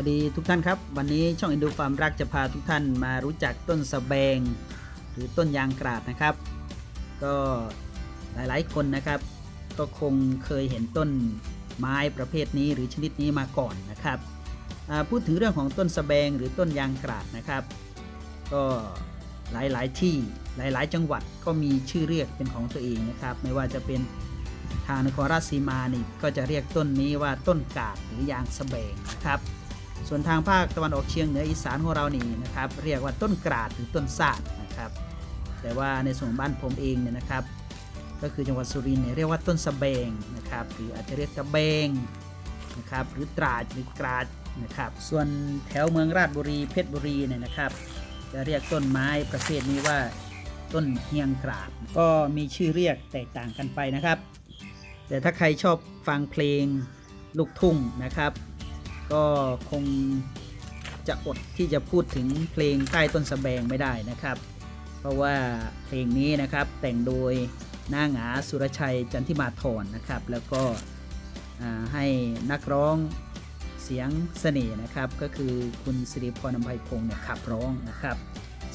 วัสดีทุกท่านครับ วันนี้ช่องอินดูฟาร์มรักจะพาทุกท่านมารู้จักต้นสะแบง หรือต้นยางกราดนะครับ ก็หลายๆคนนะครับ ก็คงเคยเห็นต้นไม้ประเภทนี้หรือชนิดนี้มาก่อนนะครับพูดถึงเรื่องของต้นสะแบงหรือต้นยางกราดนะครับ ก็หลายๆที่หลายๆ จังหวัดก็มีชื่อเรียกเป็นของตัวเองนะครับ ไม่ว่าจะเป็นทางนครราชสีมานี่ก็จะเรียกต้นนี้ว่าต้นกาดหรือยางสะแบงนะครับ ส่วนทางภาคตะวันออกเฉียงเหนืออีสานของเรานี่นะครับเรียกว่าต้นกราดหรือต้นซาดนะครับแต่ว่าในส่วนบ้านผมเองเนี่ยนะครับ ก็คือจังหวัดสุรินทร์เนี่ยเรียกว่าต้นสะแบงนะครับหรืออาจจะเรียกตะแบงนะครับหรือตราดหรือกราดนะครับส่วนแถวเมืองราชบุรีเพชรบุรีเนี่ยนะครับจะเรียกต้นไม้ประเภทนี้ว่าต้นเฮียงกราดก็มีชื่อเรียกแตกต่างกันไปนะครับ แต่ถ้าใครชอบฟังเพลงลูกทุ่งนะครับ ก็คงจะอดที่จะพูดถึงเพลงใต้ต้นสะแบงไม่ได้นะครับ เพราะว่าเพลงนี้นะครับแต่งโดยหน้าหงาสุรชัยจันทิมาธรนะครับ แล้วก็ให้นักร้องเสียงเสน่ห์นะครับก็คือคุณสิริพรอภัยพงศ์เนี่ยขับร้องนะครับ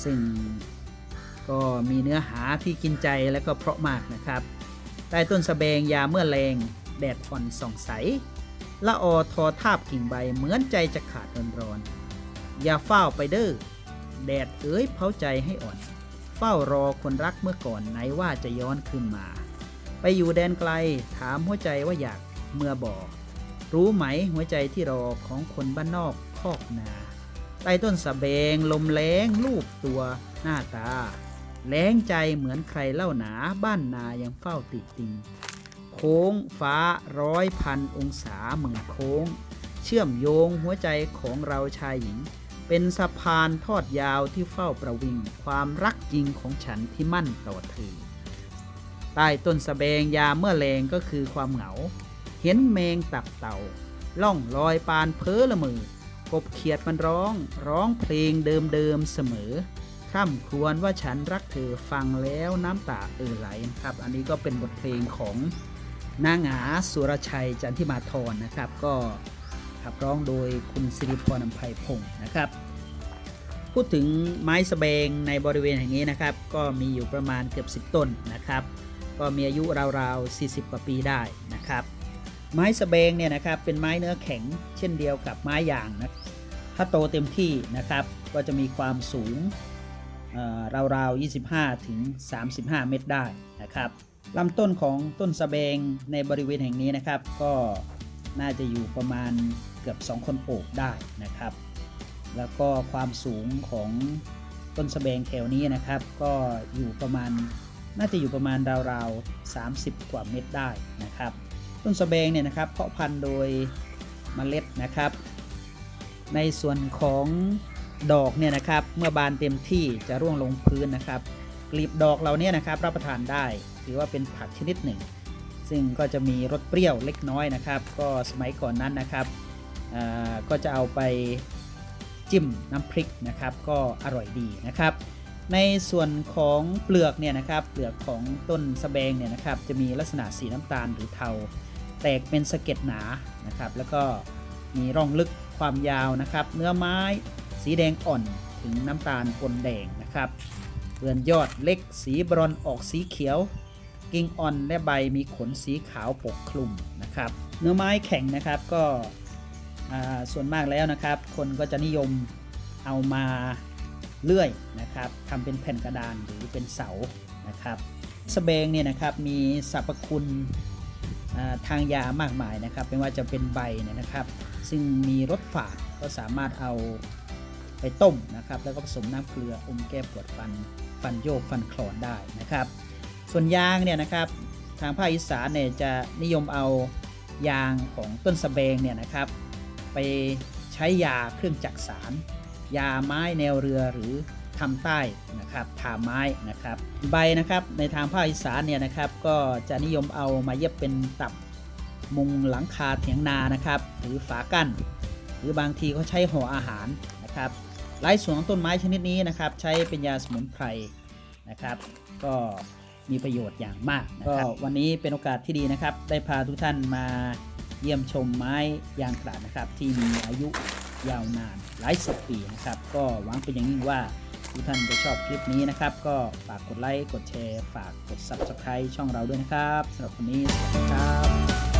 ซึ่งก็มีเนื้อหาที่กินใจและก็เพราะมากนะครับ ใต้ต้นสะแบงยาเมื่อแรงแดดอ่อนส่องใส ละออทอทาบกิ่งใบเหมือนใจจะขาดร้อนๆอย่าเฝ้าไปเด้อแดดเอ้ยเผาใจให้อ่อน เฝ้ารอคนรักเมื่อก่อนไหนว่าจะย้อนคืนมา ไปอยู่แดนไกลถามหัวใจว่าอยากเมื่อบอกรู้ไหมหัวใจที่รอของคนบ้านนอกคอกนาใต้ต้นสะเบงลมแรงลูบตัวหน้าตาแล้งใจเหมือนใครเล่าหนาบ้านนายังเฝ้าติดติง โค้งฟ้าร้อยพันองศาหมื่นโค้ง เชื่อมโยงหัวใจของเราชายหญิง เป็นสะพานทอดยาวที่เฝ้าประวิง ความรักจริงของฉันที่มั่นต่อเธอใต้ต้นสะแบงยาเมื่อแรงก็คือความเหงา เห็นเมงตับเต่า ล่องลอยปานเพ้อละมือกบเขียดมันร้อง ร้องเพลงเดิมๆเสมอคร่ำครวญว่าฉันรักเธอฟังแล้วน้ำตาเอ่อไหลนะครับ อันนี้ก็เป็นบทเพลงของ นางหงาสุรชัยจันทิมาธรนะครับ ก็ขับร้องโดยคุณสิริพรอภัยพงศ์นะครับ พูดถึงไม้สะเบงในบริเวณแห่งนี้นะครับ ก็มีอยู่ประมาณเกือบ 10 ต้นนะครับ ก็มีอายุราวๆ 40 กว่าปีได้นะครับ ไม้สะเบงเนี่ยนะครับเป็นไม้เนื้อแข็งเช่นเดียวกับไม้ยางนะถ้าโตเต็มที่นะครับก็จะมีความสูงเอ่อราวๆ 25 ถึง 35 เมตรได้นะครับ ลำต้นของต้นสะเบงในบริเวณแห่งนี้นะครับ ก็น่าจะอยู่ประมาณเกือบ 2 คนโอบได้นะครับ แล้วก็ความสูงของต้นสะเบงแถวนี้นะครับ ก็อยู่ประมาณน่าจะอยู่ประมาณราวๆ 30 กว่าเมตรได้นะครับ ต้นสะเบงเนี่ยนะครับเพาะพันธุ์โดยเมล็ดนะครับ ในส่วนของดอกเนี่ยนะครับ เมื่อบานเต็มที่จะร่วงลงพื้นนะครับ กลีบดอกเราเนี่ยนะครับรับประทานได้ถือว่าเป็นผักชนิดหนึ่ง ซึ่งก็จะมีรสเปรี้ยวเล็กน้อยนะครับ ก็สมัยก่อนนั้นนะครับก็จะเอาไปจิ้มน้ำพริกนะครับก็อร่อยดีนะครับ ในส่วนของเปลือกเนี่ยนะครับเปลือกของต้นสะแบงเนี่ยนะครับจะมีลักษณะสีน้ำตาลหรือเทา แตกเป็นสะเก็ดหนานะครับ แล้วก็มีร่องลึกความยาวนะครับ เนื้อไม้สีแดงอ่อนถึงน้ำตาลปนแดงนะครับ เปลือนยอดเล็กสีบรอนออกสีเขียว กิ่งอ่อนและใบมีขนสีขาวปกคลุมนะครับ เนื้อไม้แข็งนะครับก็ส่วนมากแล้วนะครับ คนก็จะนิยมเอามาเลื่อยนะครับทำเป็นแผ่นกระดานหรือเป็นเสานะครับสะเบงเนี่ยนะครับมีสรรพคุณทางยามากมายนะครับ ไม่ว่าจะเป็นใบนะครับ ซึ่งมีรสฝาดก็สามารถเอา ไปต้มนะครับ แล้วก็ผสมน้ำเกลืออมแก้ปวดฟันฟันโยกฟันคลอนได้นะครับ ส่วนยางเนี่ยนะครับ ทางภาคอีสานเนี่ยจะนิยมเอายางของต้นสะเบงเนี่ยนะครับ ไปใช้ยาเครื่องจักสาร ยาไม้แนวเรือหรือทำใต้นะครับทาไม้นะครับ ใบนะครับในทางภาคอีสานเนี่ยนะครับ ก็จะนิยมเอามาเย็บเป็นตับมุงหลังคาเถียงนานะครับ หรือฝากั้น หรือบางทีเขาใช้ห่ออาหารนะครับ หลายส่วนของต้นไม้ชนิดนี้นะครับ ใช้เป็นยาสมุนไพรนะครับ ก็มีประโยชน์อย่างมากนะครับก็วันนี้เป็นโอกาสที่ดีนะครับ ได้พาทุกท่านมาเยี่ยมชมไม้ยางกราดนะครับ ที่มีอายุยาวนานหลายสิบปีนะครับ ก็หวังเป็นอย่างยิ่งว่าทุกท่านจะชอบคลิปนี้นะครับ ก็ฝากกดไลค์กดแชร์ ฝากกด Subscribe ช่องเราด้วยนะครับสำหรับวันนี้สวัสดีครับ